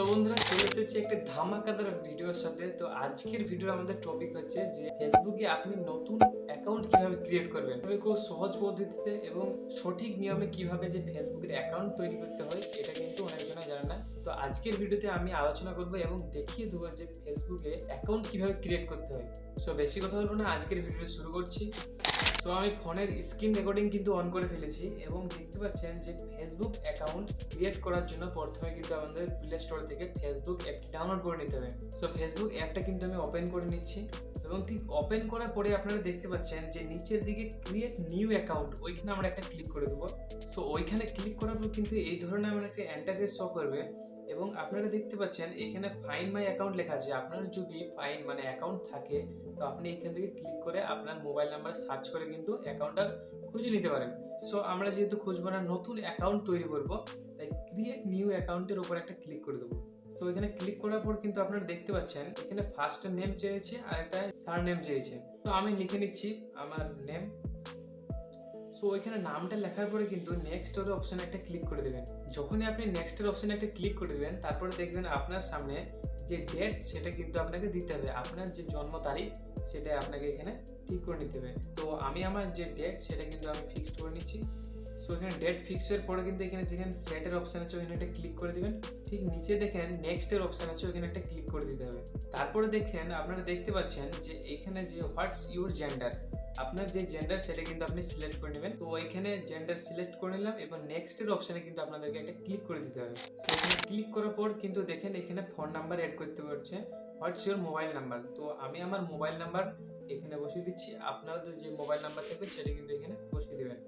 তো বন্ধুরা, চলে এসেছে একটি ধামাকাদার ভিডিওর সাথে। তো আজকের ভিডিওর আমাদের টপিক হচ্ছে যে ফেসবুকে আপনি নতুন অ্যাকাউন্ট কীভাবে ক্রিয়েট করবেন? তবে খুব সহজ পদ্ধতিতে এবং সঠিক নিয়মে কীভাবে যে ফেসবুকের অ্যাকাউন্ট তৈরি করতে হয়, এটা কিন্তু অনেকজনে জানে না। তো আজকের ভিডিওতে আমি আলোচনা করব এবং দেখিয়ে দেবো যে ফেসবুকে অ্যাকাউন্ট কীভাবে ক্রিয়েট করতে হয়। সো বেশি কথা বলব না, আজকের ভিডিও শুরু করছি। সো আমি ফোনের স্ক্রিন রেকর্ডিং কিন্তু অন করে ফেলেছি এবং দেখতে পাচ্ছেন যে ফেসবুক অ্যাকাউন্ট ক্রিয়েট করার জন্য প্রথমে কিন্তু আমাদের প্লে স্টোর থেকে ফেসবুক অ্যাপটি ডাউনলোড করে নিতে হবে। সো ফেসবুক অ্যাপটা কিন্তু আমি ওপেন করে নিচ্ছি এবং ঠিক ওপেন করার পরে আপনারা দেখতে পাচ্ছেন যে নিচের দিকে ক্রিয়েট নিউ অ্যাকাউন্ট ওইখানে আমরা একটা ক্লিক করে দেবো। সো ওইখানে ক্লিক করার পর কিন্তু এই ধরনের আমার একটা ইন্টারফেস শো করবে এবং আপনারা দেখতে পাচ্ছেন, এখানে ফাইন মাই অ্যাকাউন্ট লেখা আছে। আপনার যদি ফাইন মানে অ্যাকাউন্ট থাকে, তো আপনি এখান থেকে ক্লিক করে আপনার মোবাইল নাম্বার সার্চ করে কিন্তু অ্যাকাউন্টটা খুঁজে নিতে পারেন। সো আমরা যেহেতু খুঁজবো না, নতুন অ্যাকাউন্ট তৈরি করব, তাই ক্রিয়েট নিউ অ্যাকাউন্টের উপর একটা ক্লিক করে দেবো। সো এখানে ক্লিক করার পর কিন্তু আপনারা দেখতে পাচ্ছেন, এখানে ফার্স্ট নেম চেয়েছে আর একটা সার নেম চেয়েছে। তো আমি লিখে নিচ্ছি, আমার নেম সো ওইখানে নামটা লেখার পরে কিন্তু নেক্সট ওর অপশানে একটা ক্লিক করে দেবেন। যখনই আপনি নেক্সটের অপশানে একটা ক্লিক করে দেবেন, তারপরে দেখবেন আপনার সামনে যে ডেট সেটা কিন্তু আপনাকে দিতে হবে। আপনার যে জন্ম তারিখ সেটা আপনাকে এখানে ঠিক করে নিতে হবে। তো আমি আমার যে ডেট সেটা কিন্তু আমি ফিক্সড করে নিচ্ছি। সো এখানে ডেট ফিক্সের পরে কিন্তু এখানে যেখানে সেটের অপশান আছে, ওখানে একটা ক্লিক করে দিবেন। ঠিক নিচে দেখেন নেক্সটের অপশান আছে, ওখানে একটা ক্লিক করে দিতে হবে। তারপরে দেখছেন আপনারা দেখতে পাচ্ছেন যে এখানে যে হোয়াটস ইউর জেন্ডার আপনার যে জেন্ডার সেটা কিন্তু আপনি সিলেক্ট করে নেবেন। তো ওইখানে জেন্ডার সিলেক্ট করে নিলাম এবং নেক্সটের অপশানে কিন্তু আপনাদেরকে একটা ক্লিক করে দিতে হবে। এখানে ক্লিক করার পর কিন্তু দেখেন এখানে ফোন নাম্বার অ্যাড করতে পারছে হোয়াটস ইউর মোবাইল নাম্বার তো আমি আমার মোবাইল নাম্বার এখানে বসিয়ে দিচ্ছি। আপনাদের যে মোবাইল নাম্বার থাকবে সেটা কিন্তু এখানে বসিয়ে দেবেন।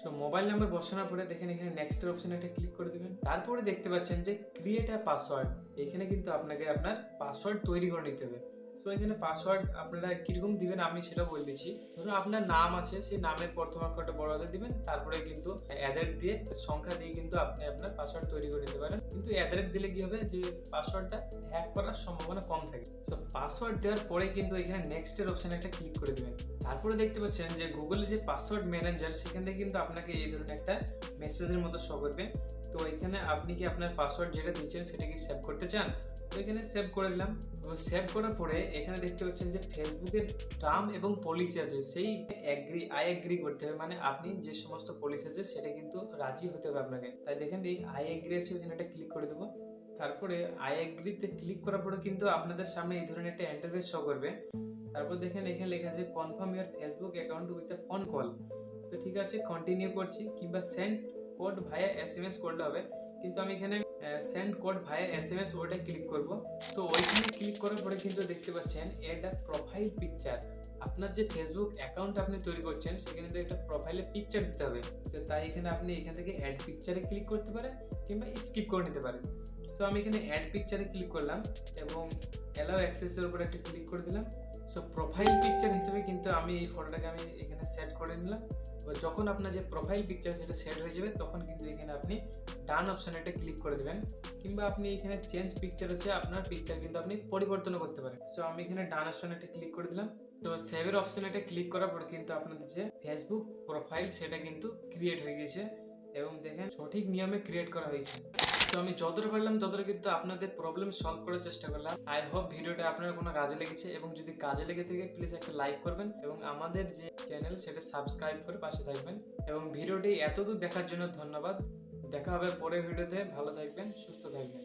সো মোবাইল নাম্বার বসানোর পরে দেখেন এখানে নেক্সটের অপশানে একটা ক্লিক করে দেবেন। তারপরে দেখতে পাচ্ছেন যে ক্রিয়েট আ পাসওয়ার্ড এখানে কিন্তু আপনাকে আপনার পাসওয়ার্ড তৈরি করে নিতে হবে। সো এখানে পাসওয়ার্ড আপনারা কীরকম দিবেন আমি সেটা বলে দিচ্ছি। ধরুন আপনার নাম আছে, সেই নামের প্রথম অক্ষরটা বড় হাতে দিবেন, তারপরে কিন্তু অ্যাড্রেস দিয়ে, সংখ্যা দিয়ে কিন্তু আপনি আপনার পাসওয়ার্ড তৈরি করে নিতে পারেন। কিন্তু অ্যাড্রেস দিলে কি হবে? যে পাসওয়ার্ডটা হ্যাক করার সম্ভাবনা কম থাকে। সো পাসওয়ার্ড দেওয়ার পরে কিন্তু এখানে নেক্সটের অপশানে একটা ক্লিক করে দেবেন। তারপরে দেখতে পাচ্ছেন যে গুগলের যে পাসওয়ার্ড ম্যানেজার সেখান থেকে কিন্তু আপনাকে এই ধরনের একটা মেসেজের মতো শো করবে। তো এখানে আপনি কি আপনার পাসওয়ার্ড যেটা দিচ্ছেন সেটা কি সেভ করতে চান? তো এখানে সেভ করে দিলাম। সেভ করার পরে এখানে দেখতে পাচ্ছেন যে ফেসবুকের টার্ম এবং পলিসি আছে। সেই অ্যাগ্রি আই অ্যাগ্রি করতে হবে। মানে আপনি যে সমস্ত পলিসি আছে সেটা কিন্তু রাজি হতে হবে আপনাকে। তাই দেখেন এই আই অ্যাগ্রি আছে ওখানে একটা ক্লিক করে দেবো। তারপরে আই অ্যাগ্রিতে ক্লিক করার পরে কিন্তু আপনাদের সামনে এই ধরনের একটা ইন্টারফেস শো করবে। তারপর দেখেন এখানে লেখা আছে confirm your Facebook account with a phone call তো ঠিক আছে কন্টিনিউ করছি। কিংবা send code via S M S করলে হবে। কিন্তু আমি এখানে send code via S M S ওটা ক্লিক করব। তো ওইখানে ক্লিক করার পরে কিন্তু দেখতে পাচ্ছেন এটা প্রোফাইল পিকচার আপনার যে ফেসবুক অ্যাকাউন্ট আপনি তৈরি করছেন, সেখানে তো একটা প্রোফাইলে পিকচার দিতে হবে। তো তাই এখানে আপনি এখান থেকে অ্যাড পিকচারে ক্লিক করতে পারেন, কিংবা স্কিপ করে নিতে পারেন। সো আমি এখানে অ্যাড পিকচারে ক্লিক করলাম এবং অ্যালাও অ্যাক্সেসের উপর একটা ক্লিক করে দিলাম। সো প্রোফাইল পিকচার হিসেবে কিন্তু আমি এই ফটোটাকে আমি এখানে সেট করে নিলাম। এবার যখন আপনার যে প্রোফাইল পিকচার সেটা সেট হয়ে যাবে, তখন কিন্তু এখানে আপনি ডান অপশানে একটা ক্লিক করে দেবেন। কিংবা আপনি এখানে চেঞ্জ পিকচার আছে, আপনার পিকচার কিন্তু আপনি পরিবর্তন করতে পারেন। সো আমি এখানে ডান অপশানে একটা ক্লিক করে দিলাম। তো সেভের অপশানে একটা ক্লিক করার পর কিন্তু আপনাদের যে ফেসবুক প্রোফাইল সেটা কিন্তু ক্রিয়েট হয়ে গেছে এবং দেখেন, সঠিক নিয়মে ক্রিয়েট করা হয়েছে। তো আমি যতটা পারলাম, ততটা কিন্তু আপনাদের প্রবলেম সলভ করার চেষ্টা করলাম। আই হোপ ভিডিওটা আপনার কোনো কাজে লেগেছে এবং যদি কাজে লেগে থাকে প্লিজ একটা লাইক করবেন এবং আমাদের যে চ্যানেল সেটা সাবস্ক্রাইব করে পাশে থাকবেন। এবং ভিডিওটি এতদূর দেখার জন্য ধন্যবাদ। দেখা হবে পরের ভিডিওতে। ভালো থাকবেন, সুস্থ থাকবেন।